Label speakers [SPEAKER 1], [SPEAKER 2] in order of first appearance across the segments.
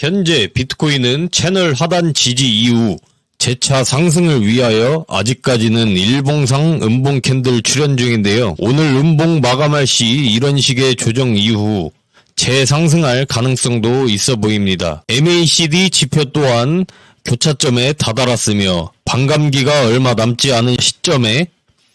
[SPEAKER 1] 현재 비트코인은 채널 하단 지지 이후 재차 상승을 위하여 아직까지는 일봉상 음봉 캔들 출현 중인데요. 오늘 음봉 마감할 시 이런 식의 조정 이후 재상승할 가능성도 있어 보입니다. MACD 지표 또한 교차점에 다다랐으며 반감기가 얼마 남지 않은 시점에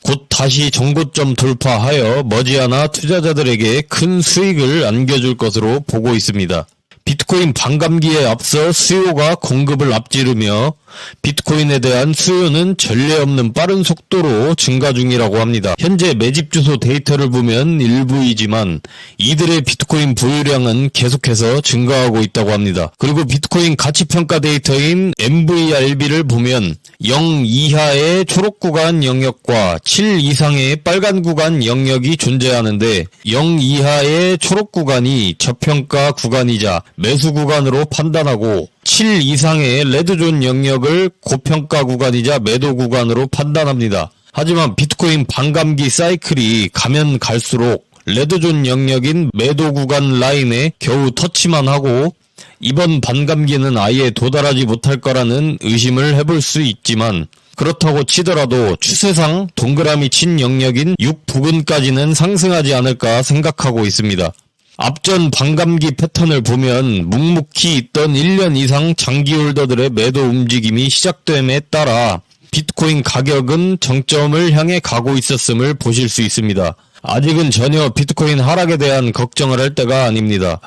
[SPEAKER 1] 곧 다시 정고점 돌파하여 머지않아 투자자들에게 큰 수익을 안겨줄 것으로 보고 있습니다. 비트코인 반감기에 앞서 수요가 공급을 앞지르며 비트코인에 대한 수요는 전례 없는 빠른 속도로 증가 중이라고 합니다. 현재 매집 주소 데이터를 보면 일부이지만 이들의 비트코인 보유량은 계속해서 증가하고 있다고 합니다. 그리고 비트코인 가치 평가 데이터인 MVRB를 보면 0 이하의 초록 구간 영역과 7 이상의 빨간 구간 영역이 존재하는데 0 이하의 초록 구간이 저평가 구간이자 매수 구간으로 판단하고 7 이상의 레드존 영역을 고평가 구간이자 매도 구간으로 판단합니다. 하지만 비트코인 반감기 사이클이 가면 갈수록 레드존 영역인 매도 구간 라인에 겨우 터치만 하고 이번 반감기는 아예 도달하지 못할 거라는 의심을 해볼 수 있지만 그렇다고 치더라도 추세상 동그라미 친 영역인 6 부근까지는 상승하지 않을까 생각하고 있습니다. 앞전 반감기 패턴을 보면 묵묵히 있던 1년 이상 장기 홀더들의 매도 움직임이 시작됨에 따라 비트코인 가격은 정점을 향해 가고 있었음을 보실 수 있습니다. 아직은 전혀 비트코인 하락에 대한 걱정을 할 때가 아닙니다.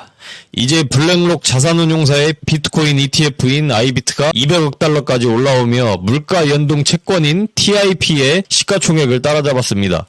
[SPEAKER 1] 이제 블랙록 자산운용사의 비트코인 ETF인 아이비트가 200억 달러까지 올라오며 물가 연동 채권인 TIP의 시가총액을 따라잡았습니다.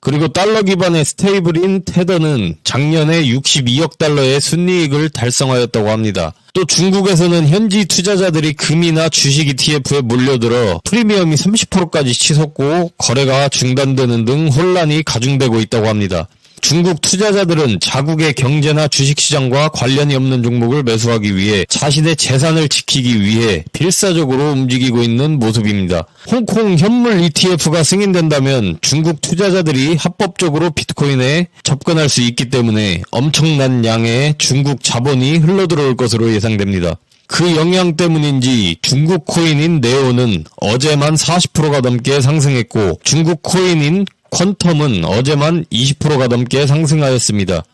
[SPEAKER 1] 그리고 달러 기반의 스테이블인 테더는 작년에 62억 달러의 순이익을 달성하였다고 합니다. 또 중국에서는 현지 투자자들이 금이나 주식 ETF에 몰려들어 프리미엄이 30%까지 치솟고 거래가 중단되는 등 혼란이 가중되고 있다고 합니다. 중국 투자자들은 자국의 경제나 주식시장과 관련이 없는 종목을 매수하기 위해 자신의 재산을 지키기 위해 필사적으로 움직이고 있는 모습입니다. 홍콩 현물 ETF가 승인된다면 중국 투자자들이 합법적으로 비트코인에 접근할 수 있기 때문에 엄청난 양의 중국 자본이 흘러들어올 것으로 예상됩니다. 그 영향 때문인지 중국 코인인 네오는 어제만 40%가 넘게 상승했고 중국 코인인 퀀텀은 어제만 20%가 넘게 상승하였습니다.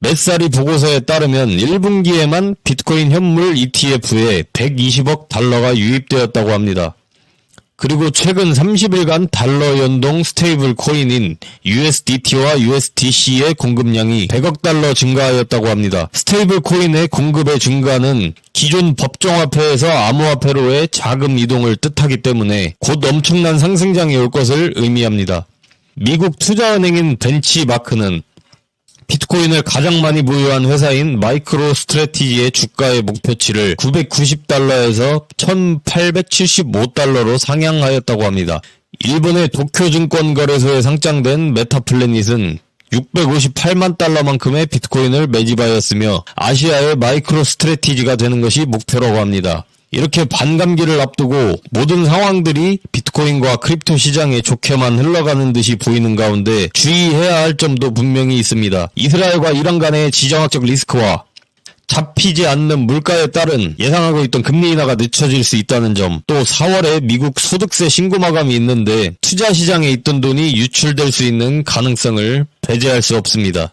[SPEAKER 1] 메사리 보고서에 따르면 1분기에만 비트코인 현물 ETF에 120억 달러가 유입되었다고 합니다. 그리고 최근 30일간 달러 연동 스테이블 코인인 USDT와 USDC의 공급량이 100억 달러 증가하였다고 합니다. 스테이블 코인의 공급의 증가는 기존 법정화폐에서 암호화폐로의 자금 이동을 뜻하기 때문에 곧 엄청난 상승장이 올 것을 의미합니다. 미국 투자은행인 벤치마크는 비트코인을 가장 많이 보유한 회사인 마이크로 스트레티지의 주가의 목표치를 990달러에서 1875달러로 상향하였다고 합니다. 일본의 도쿄증권거래소에 상장된 메타플래닛은 658만 달러만큼의 비트코인을 매집하였으며 아시아의 마이크로 스트레티지가 되는 것이 목표라고 합니다. 이렇게 반감기를 앞두고 모든 상황들이 비트코인과 크립토 시장에 좋게만 흘러가는 듯이 보이는 가운데 주의해야 할 점도 분명히 있습니다. 이스라엘과 이란 간의 지정학적 리스크와 잡히지 않는 물가에 따른 예상하고 있던 금리 인하가 늦춰질 수 있다는 점, 또 4월에 미국 소득세 신고 마감이 있는데 투자 시장에 있던 돈이 유출될 수 있는 가능성을 배제할 수 없습니다.